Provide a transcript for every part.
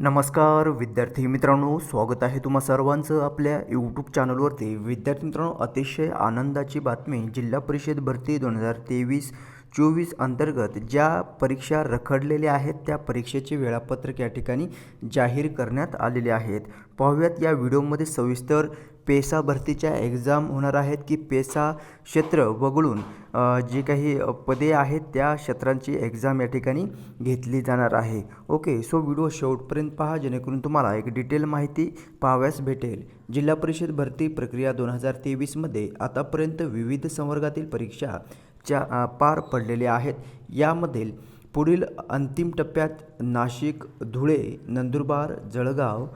नमस्कार विद्यार्थी मित्रांनो स्वागत आहे तुम्हा सर्वांचं आपल्या यूट्यूब चॅनलवरती विद्यार्थी मित्रांनो अतिशय आनंदाची बातमी जिल्हा परिषद भरती दोन हजार तेवीस चोवीस अंतर्गत ज्या परीक्षा रखडलेल्या आहेत त्या परीक्षेचे वेळापत्रक या ठिकाणी जाहीर करण्यात आलेले आहेत. पाहूयात या व्हिडिओमध्ये सविस्तर पेसा भरतीच्या एक्झाम होणार आहेत की पेसा क्षेत्र वगळून जे जी काही पदे आहेत त्या क्षेत्रांची एक्झाम या ठिकाणी घेतली जाणार आहे. ओके सो व्हिडिओ शेवटपर्यंत पहा जेणेकरून तुम्हाला एक डिटेल माहिती पाहाव्यास भेटेल. जिल्हा परिषद भरती प्रक्रिया दोन हजार तेवीसमध्ये आतापर्यंत विविध संवर्गातील परीक्षा च्या पार पडलेले आहेत. यामधील पुढील अंतिम टप्प्यात नाशिक धुळे नंदुरबार जळगाव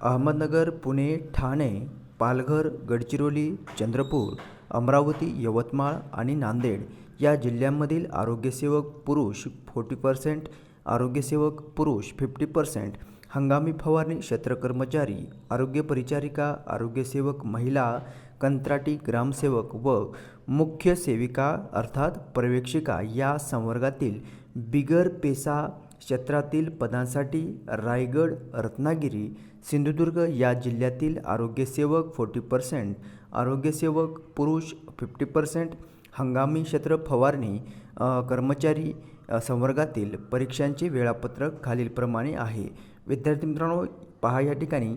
अहमदनगर पुणे ठाणे पालघर गडचिरोली चंद्रपूर अमरावती यवतमाळ आणि नांदेड या जिल्ह्यांमधील आरोग्यसेवक पुरुष फोर्टी पर्सेंट आरोग्यसेवक पुरुष फिफ्टी पर्सेंट हंगामी फवारणी क्षेत्र कर्मचारी आरोग्य परिचारिका आरोग्यसेवक महिला कंत्राटी ग्रामसेवक व मुख्य सेविका अर्थात पर्यवेक्षिका या संवर्गातील बिगर पेसा क्षेत्रातील पदांसाठी रायगड रत्नागिरी सिंधुदुर्ग या जिल्ह्यातील आरोग्यसेवक फोर्टी पर्सेंट आरोग्यसेवक पुरुष फिफ्टी पर्सेंट हंगामी क्षेत्र फवारणी कर्मचारी संवर्गातील परीक्षांचे वेळापत्रक खालीलप्रमाणे आहे. विद्यार्थी मित्रांनो पहा या ठिकाणी.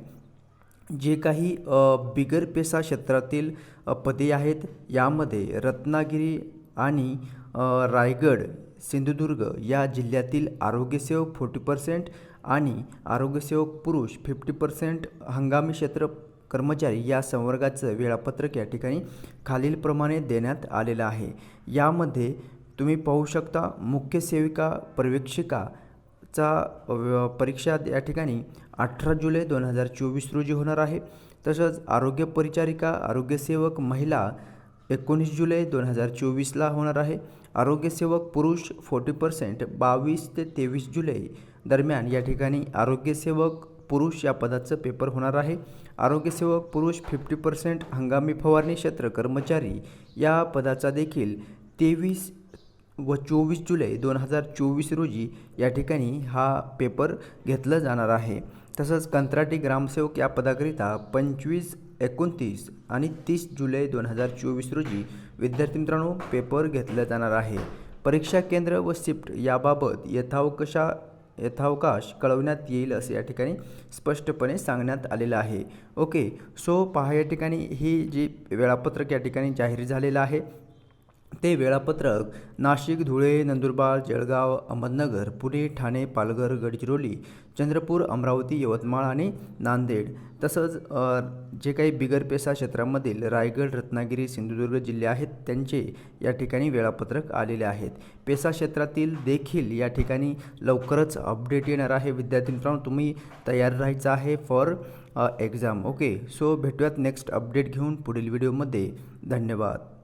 जे काही बिगर पेसा क्षेत्रातील पदे आहेत यामध्ये रत्नागिरी आणि रायगड सिंधुदुर्ग या जिल्ह्यातील आरोग्यसेवक फोर्टी पर्सेंट आणि आरोग्यसेवक पुरुष फिफ्टी पर्सेंट हंगामी क्षेत्र कर्मचारी या संवर्गाचं वेळापत्रक या ठिकाणी खालीलप्रमाणे देण्यात आलेलं आहे. यामध्ये तुम्ही पाहू शकता मुख्य सेविका पर्यवेक्षिका चा परीक्षा या ठिकाणी अठरा जुलै दोन हजार चोवीस रोजी होणार आहे. तसंच आरोग्य परिचारिका आरोग्यसेवक महिला एकोणीस जुलै दोन हजार चोवीसला होणार आहे. आरोग्यसेवक पुरुष फोर्टी पर्सेंट बावीस ते तेवीस जुलै दरम्यान या ठिकाणी आरोग्यसेवक पुरुष या पदाचं पेपर होणार आहे. आरोग्यसेवक पुरुष फिफ्टी पर्सेंट हंगामी फवारणी क्षेत्र कर्मचारी या पदाचा देखील तेवीस व चोवीस जुलै दोन हजार चोवीस रोजी या ठिकाणी हा पेपर घेतला जाणार आहे. तसंच कंत्राटी ग्रामसेवक या पदाकरिता पंचवीस एकोणतीस आणि तीस जुलै दोन हजार चोवीस रोजी विद्यार्थी मित्रांनो पेपर घेतला जाणार आहे. परीक्षा केंद्र व शिफ्ट याबाबत यथावकाशा यथावकाश कळवण्यात येईल असे या ठिकाणी स्पष्टपणे सांगण्यात आलेलं आहे. ओके सो पहा या ठिकाणी ही जी वेळापत्रक या ठिकाणी जाहीर झालेलं आहे. ते वेळापत्रक नाशिक धुळे नंदुरबार जळगाव अहमदनगर पुणे ठाणे पालघर गडचिरोली चंद्रपूर अमरावती यवतमाळ आणि नांदेड तसंच जे काही बिगर पेसा क्षेत्रामधील रायगड रत्नागिरी सिंधुदुर्ग जिल्हे आहेत त्यांचे या ठिकाणी वेळापत्रक आलेले आहेत. पेसा क्षेत्रातील देखील या ठिकाणी लवकरच अपडेट येणार आहे. विद्यार्थी मित्रांनो तुम्ही तयार राहायचं आहे फॉर एक्झाम. ओके सो भेटूयात नेक्स्ट अपडेट घेऊन पुढील व्हिडिओमध्ये. धन्यवाद.